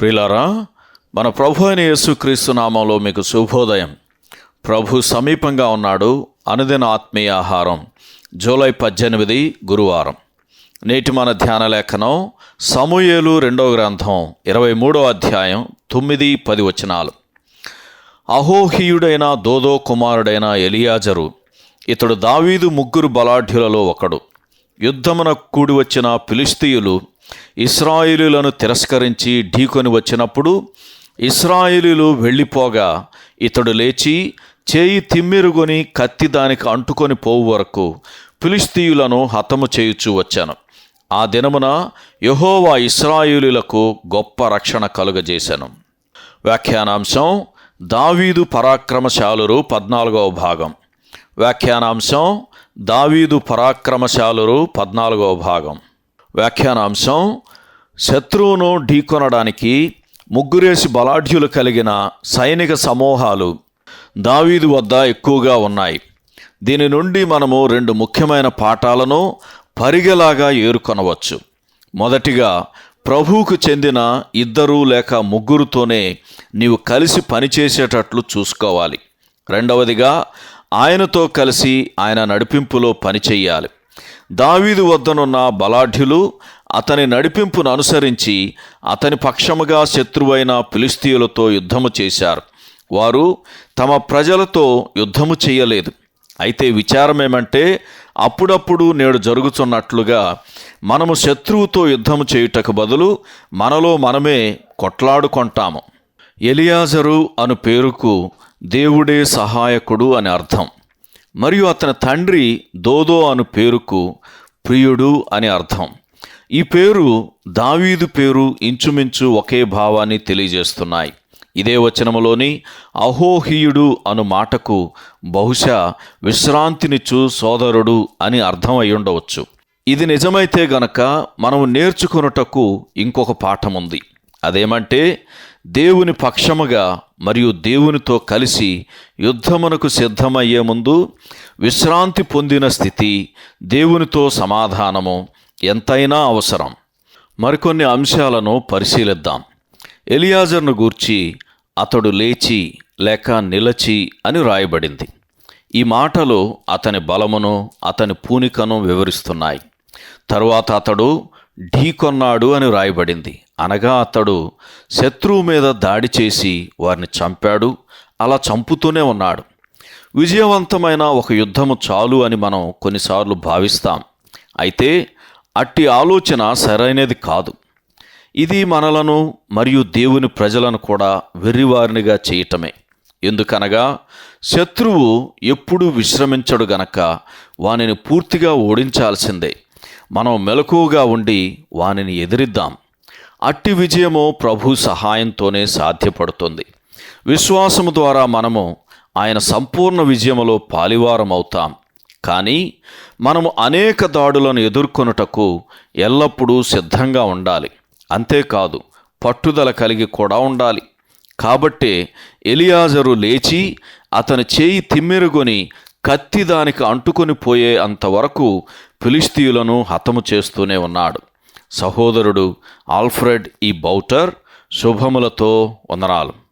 ప్రిలారా మన ప్రభు అయిన యేసుక్రీస్తు నామంలో మీకు శుభోదయం. ప్రభు సమీపంగా ఉన్నాడు అనుదిన ఆత్మీయ ఆహారం జూలై పద్దెనిమిది గురువారం. నేటి మన ధ్యాన లేఖనం సమూయేలు రెండవ గ్రంథం ఇరవై మూడో అధ్యాయం తొమ్మిది పది వచనాలు. అహోహీయుడైన దోదో కుమారుడైన ఎలియాజరు ఇతడు దావీదు ముగ్గురు బలాఢ్యులలో ఒకడు. యుద్ధమున కూడి వచ్చిన ఫిలిస్తీయులు ఇస్రాయిలులను తిరస్కరించి ఢీకొని వచ్చినప్పుడు ఇస్రాయేలీలు వెళ్ళిపోగా ఇతడు లేచి చేయి తిమ్మిరుగుని కత్తి దానికి అంటుకొని పోవు వరకు ఫిలిస్తీయులను హతము చేయుచూ వచ్చాను. ఆ దినమున యహోవా ఇస్రాయిలులకు గొప్ప రక్షణ కలుగజేశాను. వ్యాఖ్యానాంశం దావీదు పరాక్రమశాలురు పద్నాలుగవ భాగం. వ్యాఖ్యానాంశం దావీదు పరాక్రమశాలురు పద్నాలుగవ భాగం. వ్యాఖ్యానాంశం శత్రువును ఢీకొనడానికి ముగ్గురేసి బలాఢ్యులు కలిగిన సైనిక సమూహాలు దావీదు వద్ద ఎక్కువగా ఉన్నాయి. దీని నుండి మనము రెండు ముఖ్యమైన పాఠాలను పరిగెలాగా ఏరుకొనవచ్చు. మొదటిగా ప్రభువుకు చెందిన ఇద్దరు లేక ముగ్గురుతోనే నీవు కలిసి పనిచేసేటట్లు చూసుకోవాలి. రెండవదిగా ఆయనతో కలిసి ఆయన నడిపింపులో పనిచేయాలి. దావీదు వద్దనున్న బలాఢ్యులు అతని నడిపింపును అనుసరించి అతని పక్షముగా శత్రువైన ఫిలిస్తీయులతో యుద్ధము చేశారు. వారు తమ ప్రజలతో యుద్ధము చేయలేదు. అయితే విచారం ఏమంటే అప్పుడప్పుడు నేడు జరుగుతున్నట్లుగా మనము శత్రువుతో యుద్ధము చేయుటకు బదులు మనలో మనమే కొట్లాడుకుంటాము. ఎలియాజరు అను పేరుకు దేవుడే సహాయకుడు అని అర్థం. మరియు అతని తండ్రి దోదో అను పేరుకు ప్రియుడు అని అర్థం. ఈ పేరు దావీదు పేరు ఇంచుమించు ఒకే భావాన్ని తెలియజేస్తున్నాయి. ఇదే వచనములోని అహోహీయుడు అను మాటకు బహుశా విశ్రాంతినిచ్చు సోదరుడు అని అర్థం ఉండవచ్చు ఇది నిజమైతే గనక మనం నేర్చుకొనుటకు ఇంకొక పాఠం ఉంది అదేమంటే దేవుని పక్షముగా మరియు దేవునితో కలిసి యుద్ధమునకు సిద్ధమయ్యే ముందు విశ్రాంతి పొందిన స్థితి దేవునితో సమాధానము ఎంతైనా అవసరం. మరికొన్ని అంశాలను పరిశీలిద్దాం. ఎలియాజర్ను గూర్చి అతడు లేచి లేక నిలచి అని రాయబడింది. ఈ మాటలు అతని బలమును అతని పూనికను వివరిస్తున్నాయి. తరువాత అతడు ఢీకొన్నాడు అని వ్రాయబడింది అనగా అతడు శత్రువు మీద దాడి చేసి వారిని చంపాడు. అలా చంపుతూనే ఉన్నాడు. విజయవంతమైన ఒక యుద్ధము చాలు అని మనం కొన్నిసార్లు భావిస్తాం. అయితే అట్టి ఆలోచన సరైనది కాదు. ఇది మనలను మరియు దేవుని ప్రజలను కూడా వెర్రివారినిగా చేయటమే. ఎందుకనగా శత్రువు ఎప్పుడూ విశ్రమించడు గనక వానిని పూర్తిగా ఓడించాల్సిందే. మనం మెలకువగా ఉండి వానిని ఎదిరిద్దాం. అట్టి విజయము ప్రభు సహాయంతోనే సాధ్యపడుతుంది. విశ్వాసము ద్వారా మనము ఆయన సంపూర్ణ విజయములో పాలివారం అవుతాం కానీ మనము అనేక దాడులను ఎదుర్కొనుటకు ఎల్లప్పుడూ సిద్ధంగా ఉండాలి. అంతేకాదు పట్టుదల కలిగి కూడా ఉండాలి. కాబట్టే ఎలియాజరు లేచి అతని చేయి తిమ్మెరుగొని కత్తి దానికి అంటుకొని పోయే అంతవరకు ఫిలిస్తీయులను హతము చేస్తూనే ఉన్నాడు. సహోదరుడు ఆల్ఫ్రెడ్ ఈ బౌటర్ శుభములతో వందనాలు.